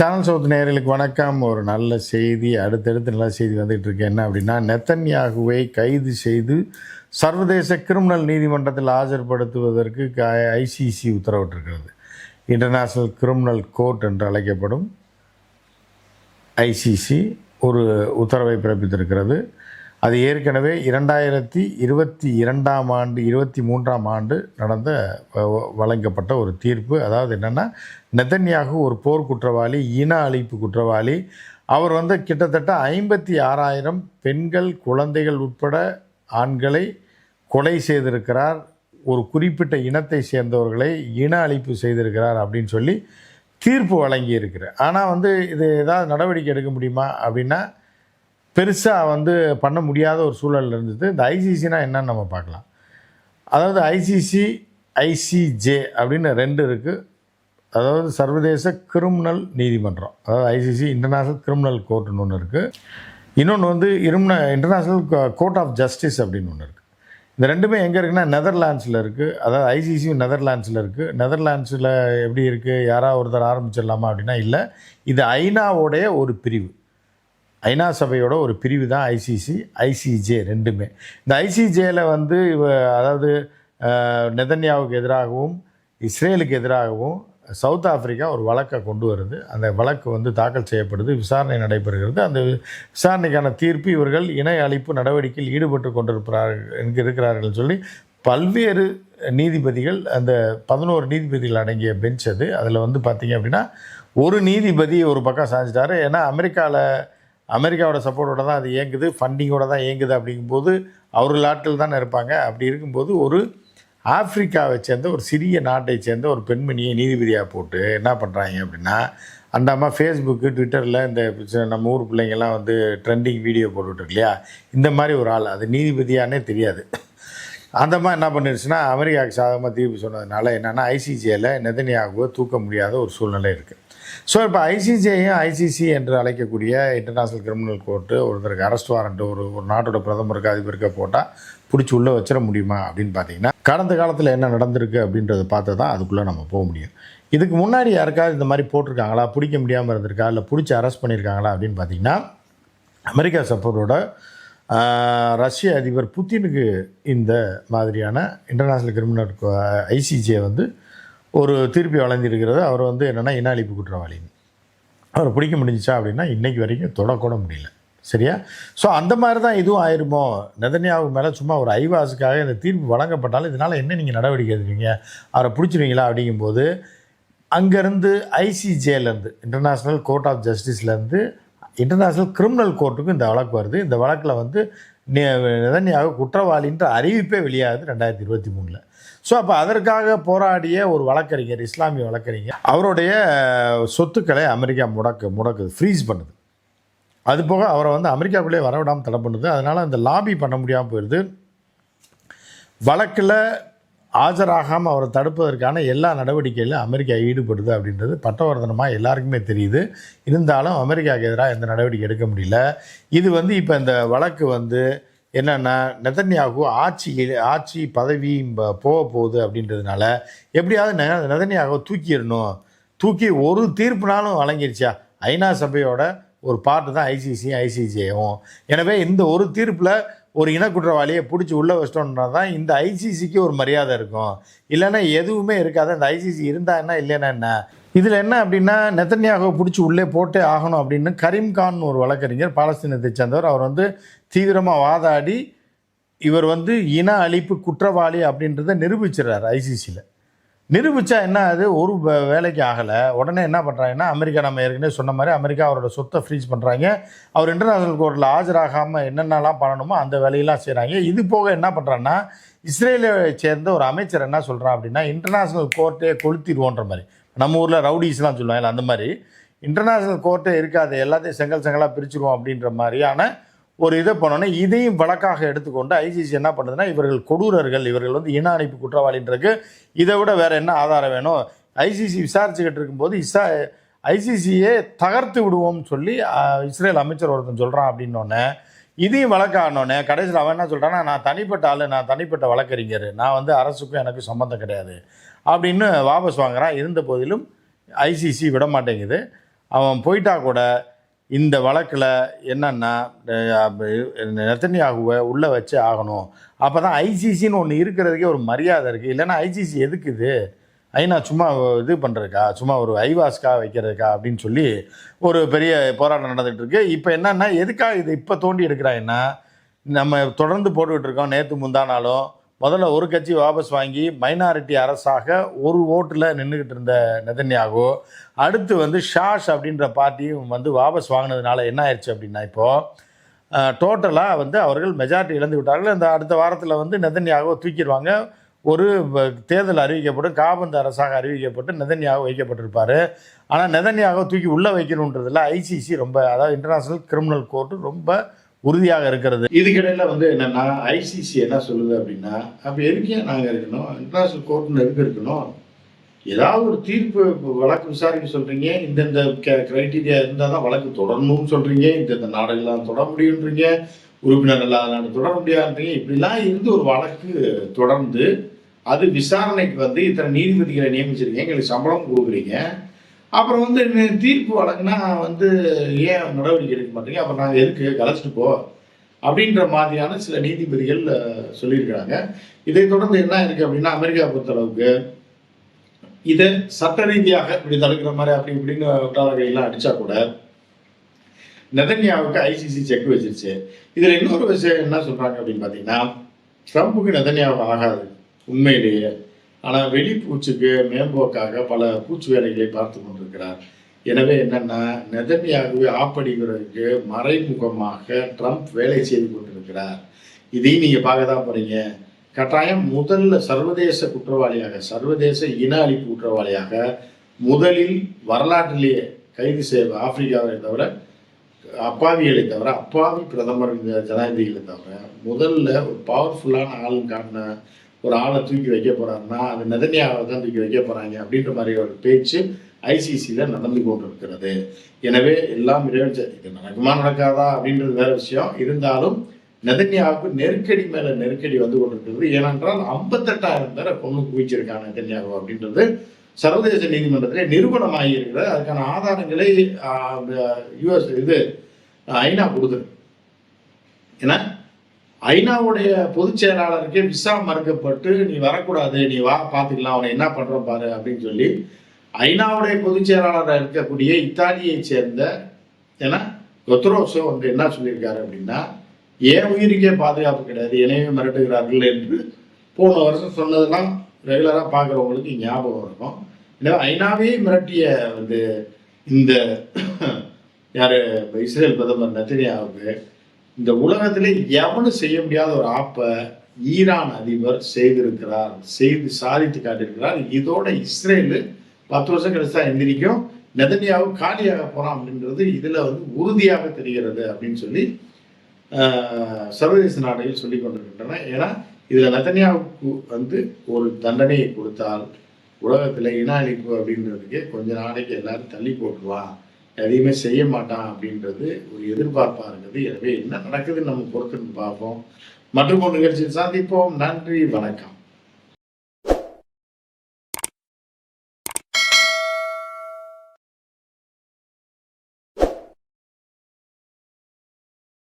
Channel south நேயர்களுக்கு வணக்கம். ஒரு நல்ல செய்தி அடுத்தடுத்து நல்ல செய்தி வந்துகிட்டு இருக்கு. என்ன அப்படின்னா நெத்தன்யாகுவை கைது செய்து சர்வதேச கிரிமினல் நீதிமன்றத்தில் ஆஜர்படுத்துவதற்கு ஐசிசி உத்தரவிட்டிருக்கிறது. இன்டர்நேஷ்னல் கிரிமினல் கோர்ட் என்று அழைக்கப்படும் ஐசிசி ஒரு உத்தரவை பிறப்பித்திருக்கிறது. அது ஏற்கனவே இரண்டாயிரத்தி இருபத்தி இரண்டாம் ஆண்டு இருபத்தி மூன்றாம் ஆண்டு நடந்த வ- வழங்கப்பட்ட ஒரு தீர்ப்பு. அதாவது என்னென்னா நெதன்யாகு ஒரு போர் குற்றவாளி இன அழிப்பு குற்றவாளி. அவர் வந்து கிட்டத்தட்ட ஐம்பத்தி ஆறாயிரம் பெண்கள் குழந்தைகள் உட்பட ஆண்களை கொலை செய்திருக்கிறார். ஒரு குறிப்பிட்ட இனத்தை சேர்ந்தவர்களை இன அழிப்பு செய்திருக்கிறார் அப்படின்னு சொல்லி தீர்ப்பு வழங்கி இருக்கிறார் ஆனால் வந்து இது ஏதாவது நடவடிக்கை எடுக்க முடியுமா அப்படின்னா பெருசாக வந்து பண்ண முடியாத ஒரு சூழல் இருந்தது. இந்த ஐசிசினா என்னன்னு நம்ம பார்க்கலாம். அதாவது ஐசிசி ஐசிஜே அப்படின்னு ரெண்டு இருக்குது அதாவது சர்வதேச கிரிமினல் நீதிமன்றம். அதாவது ஐசிசி இன்டர்நேஷ்னல் கிரிமினல் கோர்ட்டுன்னு ஒன்று இருக்குது இன்னொன்று வந்து இரும்ன இன்டர்நேஷ்னல் கோர்ட் ஆஃப் ஜஸ்டிஸ் அப்படின்னு ஒன்று இருக்குது இந்த ரெண்டுமே எங்கே இருக்குன்னா நெதர்லாண்ட்ஸில் இருக்குது அதாவது ஐசிசியும் நெதர்லாண்ட்ஸில் இருக்குது நெதர்லாண்ட்ஸில் எப்படி இருக்குது யாராவது ஒருத்தர் ஆரம்பிச்சிடலாமா அப்படின்னா இல்லை. இது ஐநாவோடைய ஒரு பிரிவு. ஐநா சபையோட ஒரு பிரிவு தான் ஐசிசி ஐசிஜே ரெண்டுமே. இந்த ஐசிஜேயில் வந்து இவ அதாவது நெதன்யாவுக்கு எதிராகவும் இஸ்ரேலுக்கு எதிராகவும் சவுத் ஆப்பிரிக்கா ஒரு வழக்கை கொண்டு வருது. அந்த வழக்கு வந்து தாக்கல் செய்யப்படுது. விசாரணை நடைபெறுகிறது. அந்த விசாரணைக்கான தீர்ப்பு இவர்கள் இணை அழிப்பு நடவடிக்கையில் ஈடுபட்டு கொண்டிருக்கிறார்கள் என்க- இருக்கிறார்கள் சொல்லி பல்வேறு நீதிபதிகள் அந்த பதினோரு நீதிபதிகள் அடங்கிய பெஞ்ச் அது. அதில் வந்து பார்த்தீங்க அப்படின்னா ஒரு நீதிபதி ஒரு பக்கம் சாஞ்சிட்டாரு. ஏன்னா அமெரிக்காவில் அமெரிக்காவோட சப்போர்ட்டோட தான் அது இயங்குது ஃபண்டிங்கோட தான் இயங்குது அப்படிங்கும்போது அவர்கள் ஆட்கள் தானே இருப்பாங்க. அப்படி இருக்கும்போது ஒரு ஆப்பிரிக்காவை சேர்ந்த ஒரு சிறிய நாட்டை சேர்ந்த ஒரு பெண்மணியை நீதிபதியாக போட்டு என்ன பண்ணுறாங்க அப்படின்னா அந்த அம்மா ஃபேஸ்புக்கு ட்விட்டரில் இந்த நம்ம ஊர் பிள்ளைங்கெல்லாம் வந்து ட்ரெண்டிங் வீடியோ போட்டுட்டு இல்லையா? இந்த மாதிரி ஒரு ஆள் அது நீதிபதியானே தெரியாது. அந்த மாதிரி என்ன பண்ணிருச்சுன்னா அமெரிக்காவுக்கு சாதகமாக தீர்ப்பு சொன்னதுனால என்னென்னா ஐசிஜேல நெதனியாகுவை தூக்க முடியாத ஒரு சூழ்நிலை இருக்குது ஸோ இப்போ ஐசிஜேயும் ஐசிசி என்று அழைக்கக்கூடிய இன்டர்நேஷ்னல் கிரிமினல் கோர்ட்டு ஒருத்தருக்கு அரெஸ்ட் வாரண்ட் ஒரு ஒரு நாட்டோட பிரதமருக்கு அதிபருக்கு போட்டால் பிடிச்சி உள்ளே வச்சிட முடியுமா அப்படின்னு பார்த்தீங்கன்னா கடந்த காலத்தில் என்ன நடந்திருக்கு அப்படின்றத பார்த்து தான் அதுக்குள்ளே நம்ம போக முடியும். இதுக்கு முன்னாடி யாருக்காவது இந்த மாதிரி போட்டிருக்காங்களா? பிடிக்க முடியாமல் இருந்திருக்கா? இல்லை பிடிச்சி அரெஸ்ட் பண்ணியிருக்காங்களா அப்படின்னு பார்த்தீங்கன்னா அமெரிக்கா சப்போர்ட்டோட ரஷ்ய அதிபர் புத்தினுக்கு இந்த மாதிரியான இன்டர்நேஷ்னல் கிரிமினல் ஐசிஜே வந்து ஒரு திருப்பி வழங்கியிருக்கிறது. அவர் வந்து என்னென்னா இன அழிப்பு குற்றவாளின்னு. அவரை பிடிக்க முடிஞ்சிச்சா அப்படின்னா இன்றைக்கு வரைக்கும் தொடக்கூட முடியல. சரியா? ஸோ அந்த மாதிரி தான் இதுவும் ஆயிருமோ? நெதன்யாவுக்கு மேலே சும்மா ஒரு ஐவாஸுக்காக இந்த தீர்ப்பு வழங்கப்பட்டாலும் இதனால் என்ன நீங்கள் நடவடிக்கை எடுக்கிறீங்க? அவரை பிடிச்சிருவீங்களா அப்படிங்கும்போது அங்கேருந்து ஐசிஜேலேருந்து இன்டர்நேஷ்னல் கோர்ட் ஆஃப் ஜஸ்டிஸ்லேருந்து இன்டர்நேஷ்னல் கிரிமினல் கோர்ட்டுக்கும் இந்த வழக்கு வருது. இந்த வழக்கில் வந்து நிதன்யாக குற்றவாளின்ற அறிவிப்பே வெளியாகுது ரெண்டாயிரத்தி இருபத்தி மூணில். ஸோ அப்போ அதற்காக போராடிய ஒரு வழக்கறிஞர் இஸ்லாமிய வழக்கறிஞர் அவருடைய சொத்துக்களை அமெரிக்கா முடக்கு முடக்குது ஃப்ரீஸ் பண்ணுது. அது போக அவரை வந்து அமெரிக்காக்குள்ளேயே வரவிடாமல் தடை பண்ணுது. அதனால் அந்த லாபி பண்ண முடியாமல் போயிடுது வழக்கில் ஆஜராகாமல் அவரை தடுப்பதற்கான எல்லா நடவடிக்கையிலும் அமெரிக்கா ஈடுபடுது அப்படின்றது பட்டவர்தனமாக எல்லாருக்குமே தெரியுது. இருந்தாலும் அமெரிக்காவுக்கு எதிராக எந்த நடவடிக்கை எடுக்க முடியல. இது வந்து இப்போ இந்த வழக்கு வந்து என்னென்னா நெதன்யாகு ஆட்சி ஆட்சி பதவி ப- போக போகுது அப்படின்றதுனால எப்படியாவது நெ- நெதன்யாகுவை தூக்கிடணும். தூக்கி ஒரு தீர்ப்புனாலும் வழங்கிருச்சா? ஐநா சபையோட ஒரு பார்ட்டு தான் ஐசிசியும் ஐசிஜேயும். எனவே இந்த ஒரு தீர்ப்பில் ஒரு இனக்குற்றவாளியை பிடிச்சி உள்ளே வச்சிட்டோம்னா தான் இந்த ஐசிசிக்கு ஒரு மரியாதை இருக்கும். இல்லைன்னா எதுவுமே இருக்காது. அந்த ஐசிசி இருந்தா என்ன இல்லைன்னா என்ன? இதில் என்ன அப்படின்னா நெத்தன்யாகோ பிடிச்சி உள்ளே போட்டே ஆகணும் அப்படின்னு கரீம் கான் ஒரு வழக்கறிஞர் பாலஸ்தீனத்தை சேர்ந்தவர். அவர் வந்து தீவிரமாக வாதாடி இவர் வந்து இன அழிப்பு குற்றவாளி அப்படின்றத நிரூபிச்சிடுறார் ஐசிசியில் நிரூபித்தா என்ன அது ஒரு வேலைக்கு ஆகலை. உடனே என்ன பண்ணுறாங்கன்னா அமெரிக்கா நம்ம ஏற்கனவே சொன்ன மாதிரி அமெரிக்கா அவரோட சொத்தை ஃப்ரீஸ் பண்ணுறாங்க அவர் இன்டர்நேஷனல் கோர்ட்டில் ஆஜராகாமல் என்னென்னலாம் பண்ணணுமோ அந்த வேலையெல்லாம் செய்கிறாங்க இது போக என்ன பண்ணுறான்னா இஸ்ரேலை சேர்ந்த ஒரு அமைச்சர் என்ன சொல்கிறான் அப்படின்னா இன்டர்நேஷ்னல் கோர்ட்டே கொளுத்திடுவோன்ற மாதிரி. நம்ம ஊரில் ரவுடிஸ்லாம் சொல்லுவாங்க அந்த மாதிரி. இன்டர்நேஷ்னல் கோர்ட்டே இருக்காது. எல்லாத்தையும் செங்கல் செங்கலாக பிரிச்சிருவோம் அப்படின்ற மாதிரியான ஒரு இதை பண்ணோன்னே இதையும் வழக்காக எடுத்துக்கொண்டு ஐசிசி என்ன பண்ணுதுன்னா இவர்கள் கொடூரர்கள் இவர்கள் வந்து இன அணைப்பு குற்றவாளின்றதுக்கு இதை விட வேறு என்ன ஆதாரம் வேணும்? ஐசிசி விசாரிச்சுக்கிட்டு இருக்கும்போது இசா ஐசிசியே தகர்த்து விடுவோம்னு சொல்லி இஸ்ரேல் அமைச்சர் ஒருத்தன் சொல்கிறான் அப்படின்னோடனே இதையும் வழக்கானோடனே கடைசியில் அவன் என்ன சொல்கிறான்னா நான் தனிப்பட்ட ஆள் நான் தனிப்பட்ட வழக்கறிஞர் நான் வந்து அரசுக்கும் எனக்கு சம்மந்தம் கிடையாது அப்படின்னு வாபஸ் வாங்குகிறான் இருந்த போதிலும் ஐசிசி விட மாட்டேங்குது. அவன் போயிட்டா கூட இந்த வழக்கில் என்னென்னா நெத்தனியாகுவை உள்ளே வச்சு ஆகணும். அப்போ தான் ஐசிசின்னு ஒன்று இருக்கிறதுக்கே ஒரு மரியாதை இருக்குது இல்லைன்னா ஐசிசி எதுக்குது ஐநா சும்மா இது பண்ணுறதுக்கா சும்மா ஒரு ஐவாஸ்க்கா வைக்கிறதுக்கா? அப்படின்னு சொல்லி ஒரு பெரிய போராட்டம் நடந்துகிட்டு இருக்கு. இப்போ என்னென்னா எதுக்காக இது இப்போ தோண்டி எடுக்கிறாங்கன்னா நம்ம தொடர்ந்து போட்டுக்கிட்டு இருக்கோம். நேற்று முந்தானாலும் முதல்ல ஒரு கட்சி வாபஸ் வாங்கி மைனாரிட்டி அரசாக ஒரு ஓட்டில் நின்றுக்கிட்டு இருந்த நெதன்யாகோ அடுத்து வந்து ஷாஷ் அப்படின்ற பார்ட்டியும் வந்து வாபஸ் வாங்கினதுனால என்ன ஆயிடுச்சு அப்படின்னா இப்போது டோட்டலாக வந்து அவர்கள் மெஜாரிட்டி இழந்து விட்டார்கள். இந்த அடுத்த வாரத்தில் வந்து நெதன்யாகோ தூக்கிடுவாங்க. ஒரு தேர்தல் அறிவிக்கப்படும் காபந்து அரசாக அறிவிக்கப்பட்டு நெதன்யாகோ வைக்கப்பட்டிருப்பார். ஆனால் நெதன்யாகோ தூக்கி உள்ளே வைக்கணுன்றதில் ஐசிசி ரொம்ப அதாவது இன்டர்நேஷ்னல் கிரிமினல் கோர்ட்டு ரொம்ப உறுதியாக இருக்கிறது. இதுக்கிடையில் வந்து என்னென்னா ஐசிசி என்ன சொல்லுது அப்படின்னா அப்போ எதுக்கே நாங்கள் இருக்கணும்? இன்டர்நேஷனல் கோர்ட்டில் எதுக்கு இருக்கணும் ஏதாவது ஒரு தீர்ப்பு இப்போ வழக்கு விசாரிக்க சொல்கிறீங்க இந்தந்த க்ரைட்டீரியா இருந்தால் தான் வழக்கு தொடரணும்னு சொல்கிறீங்க இந்தந்த நாடுகள்லாம் தொடர முடியுன்றீங்க உறுப்பினர் இல்லாத நாடு தொடர முடியாதுன்றீங்க இப்படிலாம் இருந்து ஒரு வழக்கு தொடர்ந்து அது விசாரணைக்கு வந்து இத்தனை நீதிபதிகளை நியமிச்சிருக்கீங்க எங்களுக்கு சம்பளம் கொடுக்குறீங்க அப்புறம் வந்து தீர்ப்பு வழங்கினா வந்து ஏன் நடவடிக்கை எடுக்க மாட்டீங்க? அப்புறம் நாங்கள் எதுக்கு? கலைச்சிட்டு போ. அப்படின்ற மாதிரியான சில நீதிபதிகள் சொல்லியிருக்கிறாங்க. இதை தொடர்ந்து என்ன இருக்கு அப்படின்னா அமெரிக்கா பொறுத்தளவுக்கு இதை சட்ட ரீதியாக இப்படி தடுக்கிற மாதிரி அப்படி இப்படின்னு விட்டாளர்கள்லாம் அடிச்சா கூட நெதன்யாவுக்கு ஐசிசி செக் வச்சிருச்சு. இதுல இன்னொரு விஷயம் என்ன சொல்றாங்க அப்படின்னு பார்த்தீங்கன்னா ட்ரம்ப்புக்கு நெதன்யாவுக்கு ஆகாது. உண்மையிலேயே. ஆனால் வெளிப்பூச்சுக்கு மேம்போக்காக பல பூச்சி வேலைகளை பார்த்து கொண்டிருக்கிறார். எனவே என்னென்னா நெதன்யாகுவை ஆப்படிக்கிறதுக்கு மறைமுகமாக ட்ரம்ப் வேலை செய்து கொண்டிருக்கிறார். இதையும் நீங்கள் பார்க்க தான் போகிறீங்க கட்டாயம் முதல்ல சர்வதேச குற்றவாளியாக சர்வதேச இன அழிப்பு குற்றவாளியாக முதலில் வரலாற்றிலேயே கைது செய்ய ஆப்பிரிக்காவை தவிர அப்பாவிகளை தவிர அப்பாவி பிரதமர் ஜனாதிபதிகளை தவிர முதல்ல ஒரு பவர்ஃபுல்லான ஆளுங்க காட்டின ஒரு ஆளை தூக்கி வைக்க போறாருன்னா அது நெதன்யாவை தான் தூக்கி வைக்க போறாங்க அப்படின்ற மாதிரி ஒரு பேச்சு ஐசிசியில் நடந்து கொண்டிருக்கிறது. எனவே எல்லாம் இறைவன் இது நடக்குமா நடக்காதா அப்படின்றது வேற விஷயம். இருந்தாலும் நெதன்யாவுக்கு நெருக்கடி மேல நெருக்கடி வந்து கொண்டிருக்கிறது. ஏனென்றால் ஐம்பத்தெட்டாயிரம் பேரை கொண்டு குவிச்சிருக்காங்க நெதன்யாவோ அப்படின்றது. சர்வதேச நீதிமன்றத்திலே நிரூபணமாகி இருக்கிறது. அதுக்கான ஆதாரங்களை யுஎஸ் இது ஐநா கொடுத்துருக்கு. ஏன்னா ஐநாவுடைய பொதுச் செயலாளருக்கே விசா மறுக்கப்பட்டு நீ வரக்கூடாது நீ வா பார்த்துக்கலாம் அவனை என்ன பண்ணுறோம் பாரு அப்படின்னு சொல்லி ஐநாவுடைய பொதுச் செயலாளராக இருக்கக்கூடிய இத்தாலியை சேர்ந்த ஏன்னா கொத்ரோசோ வந்து என்ன சொல்லியிருக்காரு அப்படின்னா என் உயிருக்கே பாதுகாப்பு கிடையாது என்னையே மிரட்டுகிறார்கள் என்று போன வருஷம் சொன்னதெல்லாம் ரெகுலராக பார்க்குறவங்களுக்கு ஞாபகம் இருக்கும். எனவே ஐநாவே மிரட்டிய வந்து இந்த யார் இஸ்ரேல் பிரதமர் நெத்தனியாவுக்கு இந்த உலகத்திலே எவனும் செய்ய முடியாத ஒரு ஆப்பை ஈரான் அதிபர் செய்திருக்கிறார் செய்து சாதித்து காட்டியிருக்கிறார். இதோட இஸ்ரேலு பத்து வருஷம் கழிச்சா எந்திரிக்கும். நெதன்யாவு காலியாக போறான் அப்படின்றது இதுல வந்து உறுதியாக தெரிகிறது அப்படின்னு சொல்லி சர்வதேச நாடுகள் சொல்லி கொண்டிருக்கின்றன. ஏன்னா இதுல நெதன்யாவுக்கு வந்து ஒரு தண்டனையை கொடுத்தால் உலகத்துல இன அழிப்பு அப்படின்றதுக்கு கொஞ்ச நாளைக்கு எல்லாரும் தள்ளி போட்டுருவான் எதையுமே செய்ய மாட்டான் அப்படின்றது ஒரு எதிர்பார்ப்பாக இருக்குது. எனவே என்ன நடக்குதுன்னு நம்ம பொறுத்துன்னு பார்ப்போம். மற்றும் ஒரு நிகழ்ச்சியில் சந்திப்போம். நன்றி. வணக்கம்.